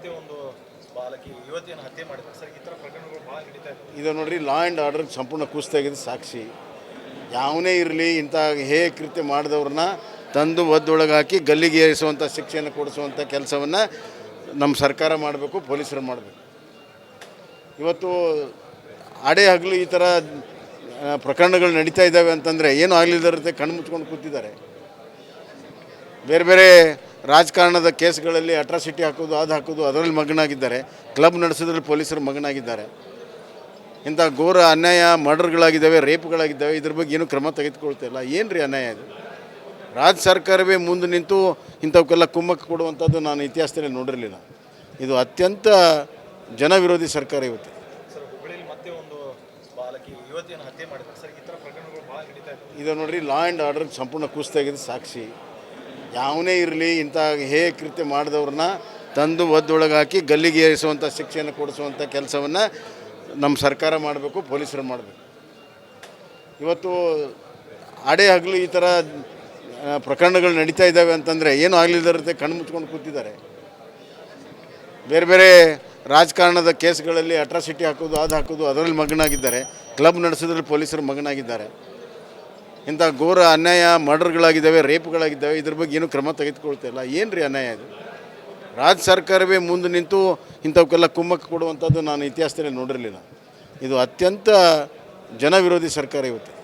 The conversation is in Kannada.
ಮತ್ತೆ ಒಂದು ಬಾಲಕಿ ಯುವತಿಯನ್ನು ಹತ್ಯೆ ಸರ್, ಈ ಥರ ಪ್ರಕರಣಗಳು ಭಾಳ ನಡೀತಾ ಇದೆ ಇದು ನೋಡ್ರಿ ಲಾ ಆ್ಯಂಡ್ ಆರ್ಡರ್ ಸಂಪೂರ್ಣ ಕುಸ್ತಾಗಿದ್ದು ಸಾಕ್ಷಿ. ಯಾವನೇ ಇರಲಿ, ಇಂಥ ಹೇ ಕೃತ್ಯ ಮಾಡಿದವ್ರನ್ನ ತಂದು ಒದ್ದೊಳಗೆ ಹಾಕಿ ಗಲ್ಲಿಗೆ ಏರಿಸುವಂಥ ಶಿಕ್ಷೆಯನ್ನು ಕೊಡಿಸುವಂಥ ಕೆಲಸವನ್ನು ನಮ್ಮ ಸರ್ಕಾರ ಮಾಡಬೇಕು, ಪೊಲೀಸರು ಮಾಡಬೇಕು. ಇವತ್ತು ಅಡೆ ಹಗಲು ಈ ಥರ ಪ್ರಕರಣಗಳು ನಡೀತಾ ಇದ್ದಾವೆ ಅಂತಂದರೆ ಏನೂ ಆಗಲಿಲ್ಲದಂತೆ ಕಣ್ಣು ಮುಚ್ಕೊಂಡು ಕೂತಿದ್ದಾರೆ. ಬೇರೆ ಬೇರೆ ರಾಜಕಾರಣದ ಕೇಸ್ಗಳಲ್ಲಿ ಅಟ್ರಾಸಿಟಿ ಹಾಕೋದು ಅದು ಹಾಕೋದು ಅದರಲ್ಲಿ ಮಗನಾಗಿದ್ದಾರೆ. ಕ್ಲಬ್ ನಡೆಸೋದ್ರಲ್ಲಿ ಪೊಲೀಸರು ಮಗನಾಗಿದ್ದಾರೆ. ಇಂಥ ಘೋರ ಅನ್ಯಾಯ ಮರ್ಡರ್ಗಳಾಗಿದ್ದಾವೆ ರೇಪ್ಗಳಾಗಿದ್ದಾವೆ ಇದ್ರ ಬಗ್ಗೆ ಏನು ಕ್ರಮ ತೆಗೆದುಕೊಳ್ತಿಲ್ಲ ಏನು ರೀ ಅನ್ಯಾಯ ಇದು? ರಾಜ್ಯ ಸರ್ಕಾರವೇ ಮುಂದೆ ನಿಂತು ಇಂಥವಕ್ಕೆಲ್ಲ ಕುಮ್ಮಕ್ಕೆ ಕೊಡುವಂಥದ್ದು ನಾನು ಇತಿಹಾಸದಲ್ಲಿ ನೋಡಿರಲಿಲ್ಲ. ಇದು ಅತ್ಯಂತ ಜನವಿರೋಧಿ ಸರ್ಕಾರ ಇವತ್ತು. ಇದು ನೋಡ್ರಿ ಲಾ ಆ್ಯಂಡ್ ಆರ್ಡರ್ ಸಂಪೂರ್ಣ ಕುಸ್ತಾಗಿದೆ ಸಾಕ್ಷಿ. ಯಾವನೇ ಇರಲಿ, ಇಂಥ ಹೇ ಕೃತ್ಯ ಮಾಡಿದವ್ರನ್ನ ತಂದು ಒದ್ದೊಳಗೆ ಹಾಕಿ ಗಲ್ಲಿಗೆ ಏರಿಸುವಂಥ ಶಿಕ್ಷೆಯನ್ನು ಕೊಡಿಸುವಂಥ ಕೆಲಸವನ್ನು ನಮ್ಮ ಸರ್ಕಾರ ಮಾಡಬೇಕು, ಪೊಲೀಸರು ಮಾಡಬೇಕು. ಇವತ್ತು ಅಡೆ ಹಗಲು ಈ ಥರ ಪ್ರಕರಣಗಳು ನಡೀತಾ ಇದ್ದಾವೆ ಅಂತಂದರೆ ಏನು ಆಗಲಿಲ್ಲದಂತೆ ಕಣ್ಣು ಮುಚ್ಕೊಂಡು ಕೂತಿದ್ದಾರೆ. ಬೇರೆ ಬೇರೆ ರಾಜಕಾರಣದ ಕೇಸ್ಗಳಲ್ಲಿ ಅಟ್ರಾಸಿಟಿ ಹಾಕೋದು ಅದು ಹಾಕೋದು ಅದರಲ್ಲಿ ಮಗ್ನಾಗಿದ್ದಾರೆ. ಕ್ಲಬ್ ನಡೆಸೋದ್ರಲ್ಲಿ ಪೊಲೀಸರು ಮಗನಾಗಿದ್ದಾರೆ. ಇಂಥ ಘೋರ ಅನ್ಯಾಯ ಮರ್ಡರ್ಗಳಾಗಿದ್ದಾವೆ, ರೇಪ್ಗಳಾಗಿದ್ದಾವೆ, ಇದ್ರ ಬಗ್ಗೆ ಏನು ಕ್ರಮ ತೆಗೆದುಕೊಳ್ತಾಯಿಲ್ಲ ಏನು ರೀ ಅನ್ಯಾಯ ಇದು? ರಾಜ್ಯ ಸರ್ಕಾರವೇ ಮುಂದೆ ನಿಂತು ಇಂಥವಕ್ಕೆಲ್ಲ ಕುಮ್ಮಕ್ಕೆ ಕೊಡುವಂಥದ್ದು ನಾನು ಇತಿಹಾಸದಲ್ಲಿ ನೋಡಿರಲಿಲ್ಲ. ಇದು ಅತ್ಯಂತ ಜನವಿರೋಧಿ ಸರ್ಕಾರ ಇವತ್ತು.